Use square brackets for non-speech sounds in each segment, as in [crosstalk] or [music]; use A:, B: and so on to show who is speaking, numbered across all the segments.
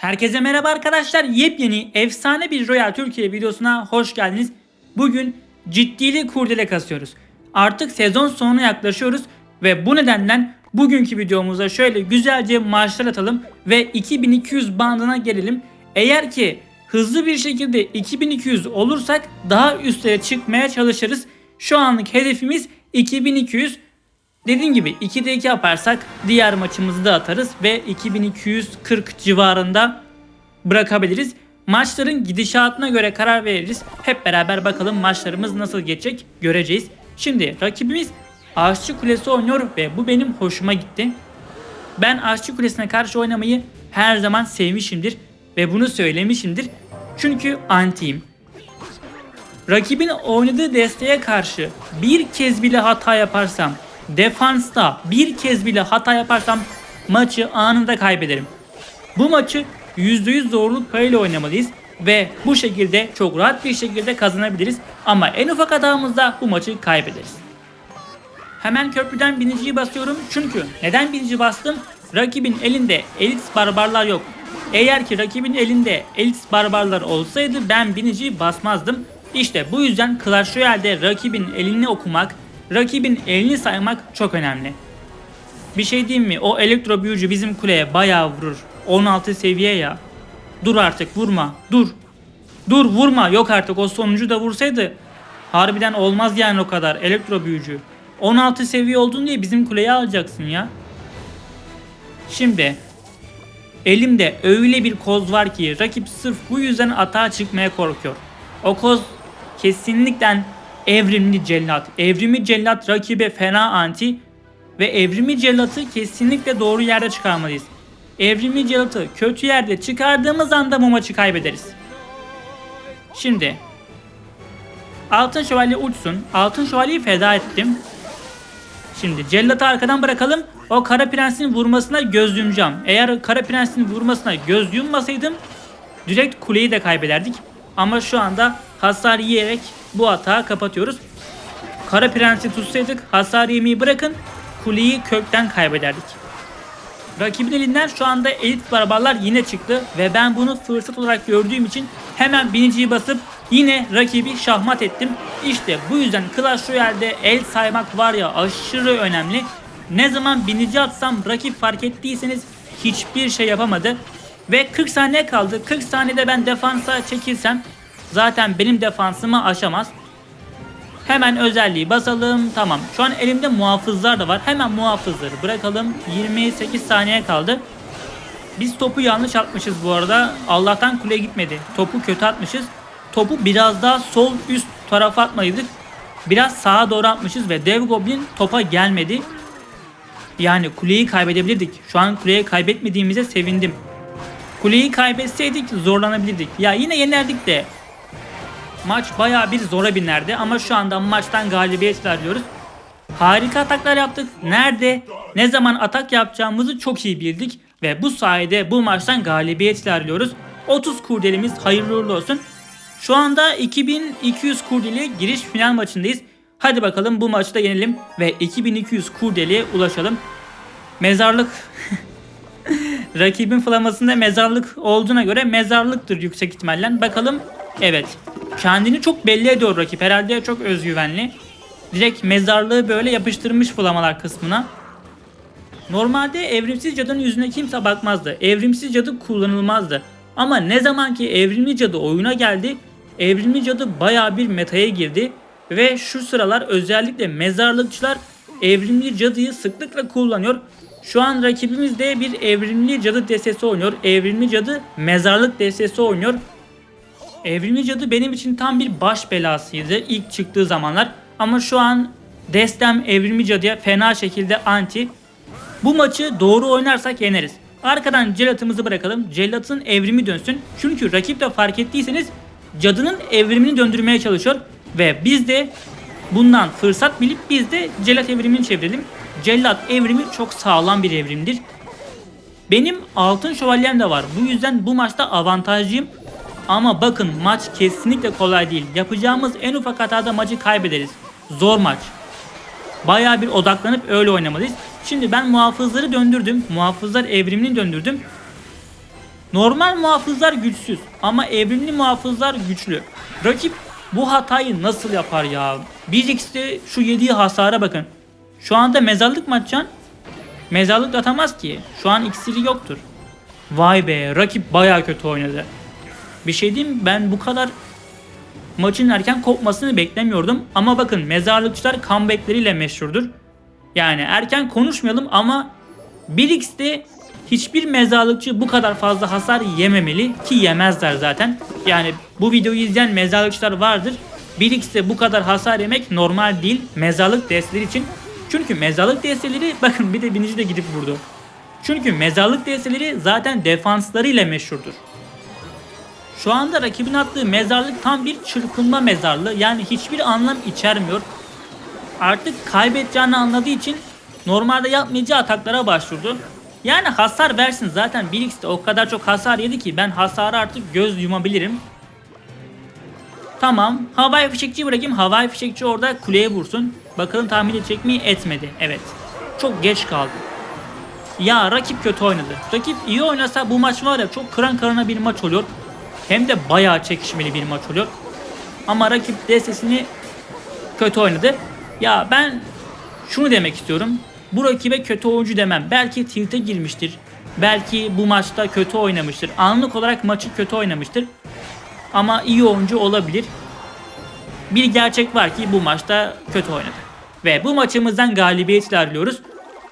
A: Herkese merhaba arkadaşlar. Yepyeni efsane bir Royal Türkiye videosuna hoş geldiniz. Bugün ciddili kurdele kasıyoruz. Artık sezon sonuna yaklaşıyoruz ve bu nedenden bugünkü videomuza şöyle güzelce marşlar atalım ve 2200 bandına gelelim. Eğer ki hızlı bir şekilde 2200 olursak daha üstlere çıkmaya çalışırız. Şu anlık hedefimiz 2200. Dediğim gibi 2'de 2 yaparsak diğer maçımızı da atarız ve 2240 civarında bırakabiliriz. Maçların gidişatına göre karar veririz. Hep beraber bakalım maçlarımız nasıl geçecek göreceğiz. Şimdi rakibimiz Aşçı Kulesi oynuyor ve bu benim hoşuma gitti. Ben Aşçı Kulesi'ne karşı oynamayı her zaman sevmişimdir ve bunu söylemişimdir. Çünkü antiyim. Rakibin oynadığı desteğe karşı bir kez bile hata yaparsam, defansta bir kez bile hata yaparsam maçı anında kaybederim. Bu maçı %100 zorluk payıyla oynamalıyız ve bu şekilde çok rahat bir şekilde kazanabiliriz ama en ufak hatamızda bu maçı kaybederiz. Hemen köprüden biniciyi basıyorum çünkü neden binici bastım? Rakibin elinde elit barbarlar yok. Eğer ki rakibin elinde elit barbarlar olsaydı ben biniciyi basmazdım. İşte bu yüzden Clash Royale'de rakibin elini okumak, rakibin elini saymak çok önemli. Bir şey diyeyim mi? O elektro büyücü bizim kuleye bayağı vurur. 16 seviye ya. Dur artık vurma. Dur. Dur vurma. Yok artık o sonuncu da vursaydı harbiden olmaz yani o kadar elektro büyücü. 16 seviye oldun diye bizim kuleyi alacaksın ya. Şimdi elimde öyle bir koz var ki rakip sırf bu yüzden atağa çıkmaya korkuyor. O koz kesinlikle evrimli cellat. Evrimi cellat rakibe fena anti ve evrimi cellatı kesinlikle doğru yerde çıkarmalıyız. Evrimi cellatı kötü yerde çıkardığımız anda bu maçı kaybederiz. Şimdi Altın Şövalye uçsun. Altın Şövalyeyi feda ettim. Şimdi cellatı arkadan bırakalım. O Kara Prens'in vurmasına göz yumacağım. Eğer Kara Prens'in vurmasına göz yummasaydım direkt kuleyi de kaybederdik. Ama şu anda hasar yiyerek bu hatağı kapatıyoruz. Kara Prens'i tutsaydık hasar yemeyi bırakın kuleyi kökten kaybederdik. Rakibin elinden şu anda elit barbarlar yine çıktı ve ben bunu fırsat olarak gördüğüm için hemen biniciyi basıp yine rakibi şahmat ettim. İşte bu yüzden Clash Royale'de el saymak var ya aşırı önemli. Ne zaman binici atsam rakip fark ettiyseniz hiçbir şey yapamadı. Ve 40 saniye kaldı. 40 saniyede ben defansa çekilsem zaten benim defansımı aşamaz. Hemen özelliği basalım. Tamam. Şu an elimde muhafızlar da var. Hemen muhafızları bırakalım. 28 saniye kaldı. Biz topu yanlış atmışız bu arada. Allah'tan kule gitmedi. Topu kötü atmışız. Topu biraz daha sol üst tarafa atmalıydık. Biraz sağa doğru atmışız ve dev goblin topa gelmedi. Yani kuleyi kaybedebilirdik. Şu an kuleyi kaybetmediğimize sevindim. Kuleyi kaybetseydik zorlanabilirdik. Ya yine yenerdik de Maç bayağı bir zora binerdi ama şu anda maçtan galibiyet ilerliyoruz. Harika ataklar yaptık. Nerede, ne zaman atak yapacağımızı çok iyi bildik ve bu sayede bu maçtan galibiyet ilerliyoruz. 30 kurdelimiz hayırlı uğurlu olsun. Şu anda 2200 kurdeli giriş final maçındayız. Hadi bakalım bu maçta yenelim ve 2200 kurdeliye ulaşalım. Mezarlık [laughs] Rakibin flamasında mezarlık olduğuna göre mezarlıktır yüksek ihtimalle. Bakalım. Evet. Kendini çok belli ediyor rakip. Herhalde çok özgüvenli. Direkt mezarlığı böyle yapıştırmış flamalar kısmına. Normalde evrimsiz cadının yüzüne kimse bakmazdı. Evrimsiz cadı kullanılmazdı. Ama ne zaman ki evrimli cadı oyuna geldi, evrimli cadı baya bir metaya girdi. Ve şu sıralar özellikle mezarlıkçılar evrimli cadıyı sıklıkla kullanıyor. Şu an rakibimiz de bir evrimli cadı destesi oynuyor. Evrimli cadı mezarlık destesi oynuyor. Evrimli cadı benim için tam bir baş belasıydı ilk çıktığı zamanlar. Ama şu an destem evrimli cadıya fena şekilde anti. Bu maçı doğru oynarsak yeneriz. Arkadan celatımızı bırakalım. Celatın evrimi dönsün. Çünkü rakip de fark ettiyseniz cadının evrimini döndürmeye çalışıyor. Ve biz de bundan fırsat bilip biz de celat evrimini çevirelim. Cellat evrimi çok sağlam bir evrimdir. Benim altın şövalyem de var. Bu yüzden bu maçta avantajlıyım. Ama bakın maç kesinlikle kolay değil. Yapacağımız en ufak hatada maçı kaybederiz. Zor maç. Bayağı bir odaklanıp öyle oynamalıyız. Şimdi ben muhafızları döndürdüm. Muhafızlar evrimini döndürdüm. Normal muhafızlar güçsüz ama evrimli muhafızlar güçlü. Rakip bu hatayı nasıl yapar ya? 1x'te şu yediği hasara bakın. Şu anda mezarlık mı atacaksın? Mezarlık atamaz ki. Şu an iksiri yoktur. Vay be rakip baya kötü oynadı. Bir şey diyeyim ben bu kadar maçın erken kopmasını beklemiyordum. Ama bakın mezarlıkçılar comebackleriyle meşhurdur. Yani erken konuşmayalım ama 1x'te hiçbir mezarlıkçı bu kadar fazla hasar yememeli ki yemezler zaten. Yani bu videoyu izleyen mezarlıkçılar vardır. 1x'te bu kadar hasar yemek normal değil mezarlık desteleri için. Çünkü mezarlık desteleri bakın bir de binici de gidip vurdu. Çünkü mezarlık desteleri zaten defanslarıyla meşhurdur. Şu anda rakibin attığı mezarlık tam bir çırpınma mezarlığı. Yani hiçbir anlam içermiyor. Artık kaybedeceğini anladığı için normalde yapmayacağı ataklara başvurdu. Yani hasar versin zaten 1x'te o kadar çok hasar yedi ki ben hasarı artık göz yumabilirim. Tamam. Havai fişekçi bırakayım. Havai fişekçi orada kuleye vursun. Bakalım tahmin edecek mi? Etmedi. Evet. Çok geç kaldı. Ya rakip kötü oynadı. Rakip iyi oynasa bu maç var ya çok kıran kırana bir maç oluyor. Hem de bayağı çekişmeli bir maç oluyor. Ama rakip destesini kötü oynadı. Ya ben şunu demek istiyorum. Bu rakibe kötü oyuncu demem. Belki tilt'e girmiştir. Belki bu maçta kötü oynamıştır. Anlık olarak maçı kötü oynamıştır. Ama iyi oyuncu olabilir. Bir gerçek var ki bu maçta kötü oynadı. Ve bu maçımızdan galibiyetle ayrılıyoruz.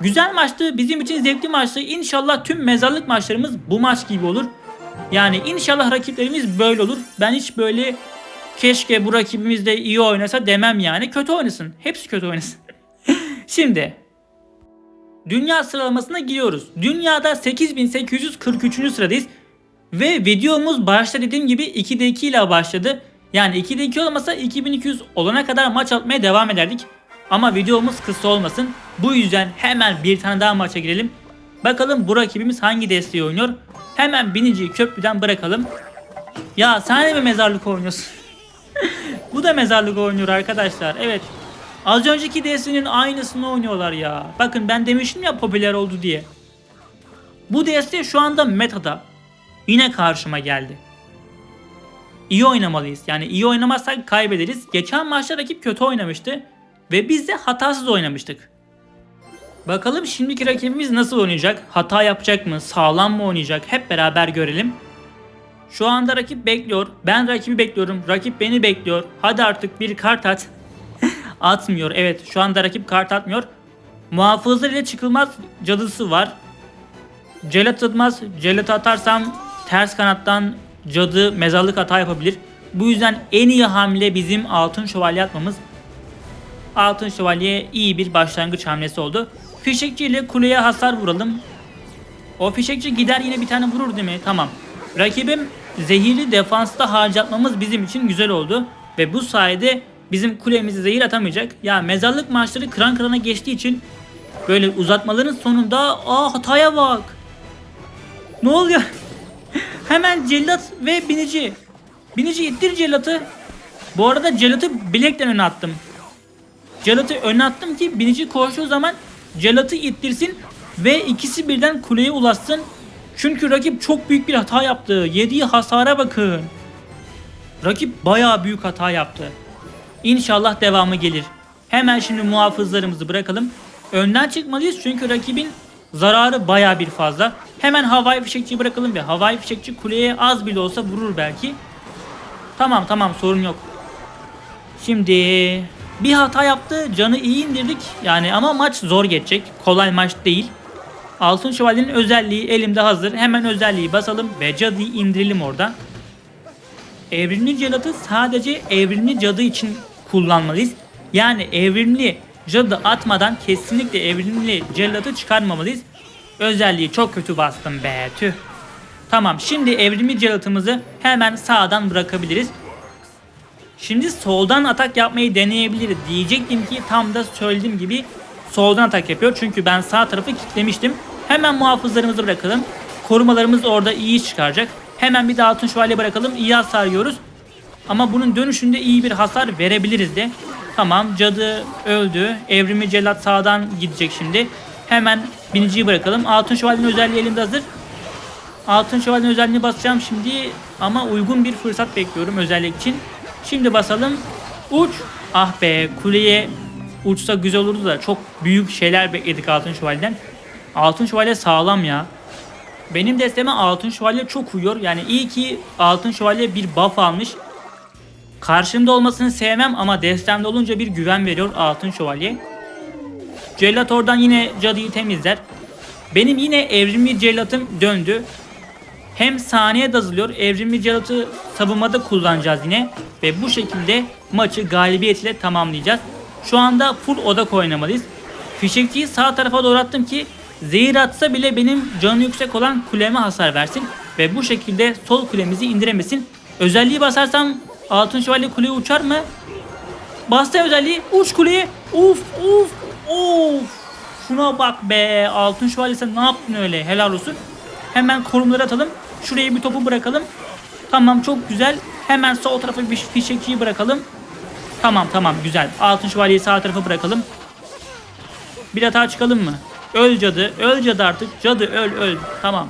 A: Güzel maçtı. Bizim için zevkli maçtı. İnşallah tüm mezarlık maçlarımız bu maç gibi olur. Yani inşallah rakiplerimiz böyle olur. Ben hiç böyle keşke bu rakibimiz de iyi oynasa demem yani. Kötü oynasın. Hepsi kötü oynasın. [laughs] Şimdi Dünya sıralamasına giriyoruz. Dünyada 8843. sıradayız. Ve videomuz başta dediğim gibi 2'de 2 ile başladı. Yani 2'de 2 olmasa 2200 olana kadar maç atmaya devam ederdik. Ama videomuz kısa olmasın. Bu yüzden hemen bir tane daha maça girelim. Bakalım bu rakibimiz hangi desteği oynuyor. Hemen biniciyi köprüden bırakalım. Ya sen de mi mezarlık oynuyorsun? [laughs] bu da mezarlık oynuyor arkadaşlar. Evet. Az önceki desteğinin aynısını oynuyorlar ya. Bakın ben demiştim ya popüler oldu diye. Bu deste şu anda metada. Yine karşıma geldi. İyi oynamalıyız. Yani iyi oynamazsak kaybederiz. Geçen maçta rakip kötü oynamıştı. Ve biz de hatasız oynamıştık. Bakalım şimdiki rakibimiz nasıl oynayacak? Hata yapacak mı? Sağlam mı oynayacak? Hep beraber görelim. Şu anda rakip bekliyor. Ben rakibi bekliyorum. Rakip beni bekliyor. Hadi artık bir kart at. [laughs] Atmıyor. Evet şu anda rakip kart atmıyor. Muhafızlar ile çıkılmaz cadısı var. Celat atmaz. Celat atarsam ters kanattan cadı mezarlık hata yapabilir. Bu yüzden en iyi hamle bizim altın şövalye atmamız. Altın şövalye iyi bir başlangıç hamlesi oldu. Fişekçi ile kuleye hasar vuralım. O fişekçi gider yine bir tane vurur değil mi? Tamam. Rakibim zehirli defansta harcatmamız bizim için güzel oldu. Ve bu sayede bizim kulemizi zehir atamayacak. Ya mezarlık maçları kıran kırana geçtiği için böyle uzatmaların sonunda aa hataya bak. Ne oluyor? [laughs] Hemen cellat ve binici. Binici ittir cellatı. Bu arada cellatı bilekten öne attım. Celat'ı öne attım ki binici koştuğu zaman Celat'ı ittirsin ve ikisi birden kuleye ulaşsın. Çünkü rakip çok büyük bir hata yaptı. Yediği hasara bakın. Rakip bayağı büyük hata yaptı. İnşallah devamı gelir. Hemen şimdi muhafızlarımızı bırakalım. Önden çıkmalıyız çünkü rakibin zararı bayağı bir fazla. Hemen havai fişekçiyi bırakalım ve havai fişekçi kuleye az bile olsa vurur belki. Tamam tamam sorun yok. Şimdi bir hata yaptı. Canı iyi indirdik. Yani ama maç zor geçecek. Kolay maç değil. Altın Şövalye'nin özelliği elimde hazır. Hemen özelliği basalım ve cadıyı indirelim orada. Evrimli celatı sadece evrimli cadı için kullanmalıyız. Yani evrimli cadı atmadan kesinlikle evrimli celatı çıkarmamalıyız. Özelliği çok kötü bastım be tüh. Tamam şimdi evrimli celatımızı hemen sağdan bırakabiliriz. Şimdi soldan atak yapmayı deneyebiliriz. Diyecektim ki tam da söylediğim gibi soldan atak yapıyor. Çünkü ben sağ tarafı kilitlemiştim. Hemen muhafızlarımızı bırakalım. Korumalarımız orada iyi çıkaracak. Hemen bir de altın şövalye bırakalım. İyi hasar yiyoruz. Ama bunun dönüşünde iyi bir hasar verebiliriz de. Tamam cadı öldü. Evrimi cellat sağdan gidecek şimdi. Hemen biniciyi bırakalım. Altın şövalyenin özelliği elimde hazır. Altın şövalyenin özelliğini basacağım şimdi ama uygun bir fırsat bekliyorum özellik için. Şimdi basalım. Uç. Ah be kuleye uçsa güzel olurdu da çok büyük şeyler bekledik Altın Şövalye'den. Altın Şövalye sağlam ya. Benim desteme Altın Şövalye çok uyuyor. Yani iyi ki Altın Şövalye bir buff almış. Karşımda olmasını sevmem ama destemde olunca bir güven veriyor Altın Şövalye. Cellat yine cadıyı temizler. Benim yine evrimli cellatım döndü. Hem saniye dazılıyor. Evrimli cellatı savunmada kullanacağız yine. Ve bu şekilde maçı galibiyet ile tamamlayacağız. Şu anda full odak oynamalıyız. Fişekçiyi sağ tarafa doğru attım ki zehir atsa bile benim canı yüksek olan kuleme hasar versin. Ve bu şekilde sol kulemizi indiremesin. Özelliği basarsam altın şövalye kuleye uçar mı? Bastı özelliği. Uç kuleye. Uf uf of. Şuna bak be. Altın şövalye ne yaptın öyle? Helal olsun. Hemen korumları atalım. Şuraya bir topu bırakalım. Tamam çok güzel. Hemen sol tarafa bir fişekçiyi bırakalım. Tamam tamam güzel. Altın şövalyeyi sağ tarafa bırakalım. Bir hata çıkalım mı? Öl cadı. Öl cadı artık. Cadı öl öl. Tamam.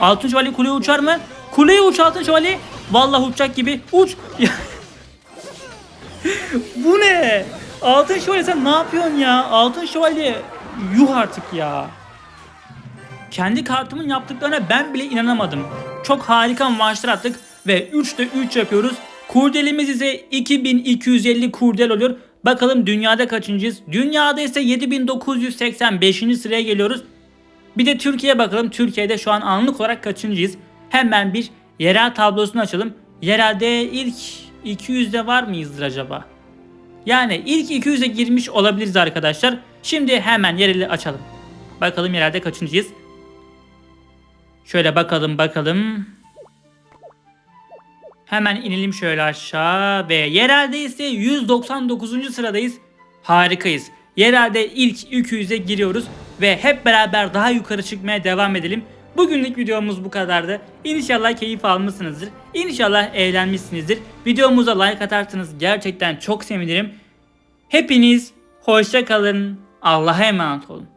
A: Altın şövalye kuleye uçar mı? Kuleye uç altın şövalye. Vallahi uçacak gibi. Uç. [laughs] Bu ne? Altın şövalye sen ne yapıyorsun ya? Altın şövalye yuh artık ya. Kendi kartımın yaptıklarına ben bile inanamadım. Çok harika maçlar attık ve 3'te 3 yapıyoruz. Kurdelimiz ise 2250 kurdel oluyor. Bakalım dünyada kaçıncıyız? Dünyada ise 7985. sıraya geliyoruz. Bir de Türkiye'ye bakalım. Türkiye'de şu an anlık olarak kaçıncıyız? Hemen bir yerel tablosunu açalım. Yerelde ilk 200'de var mıyızdır acaba? Yani ilk 200'e girmiş olabiliriz arkadaşlar. Şimdi hemen yereli açalım. Bakalım yerelde kaçıncıyız? Şöyle bakalım bakalım. Hemen inelim şöyle aşağı ve yerelde ise 199. sıradayız. Harikayız. Yerelde ilk 200'e giriyoruz ve hep beraber daha yukarı çıkmaya devam edelim. Bugünlük videomuz bu kadardı. İnşallah keyif almışsınızdır. İnşallah eğlenmişsinizdir. Videomuza like atarsanız gerçekten çok sevinirim. Hepiniz hoşça kalın. Allah'a emanet olun.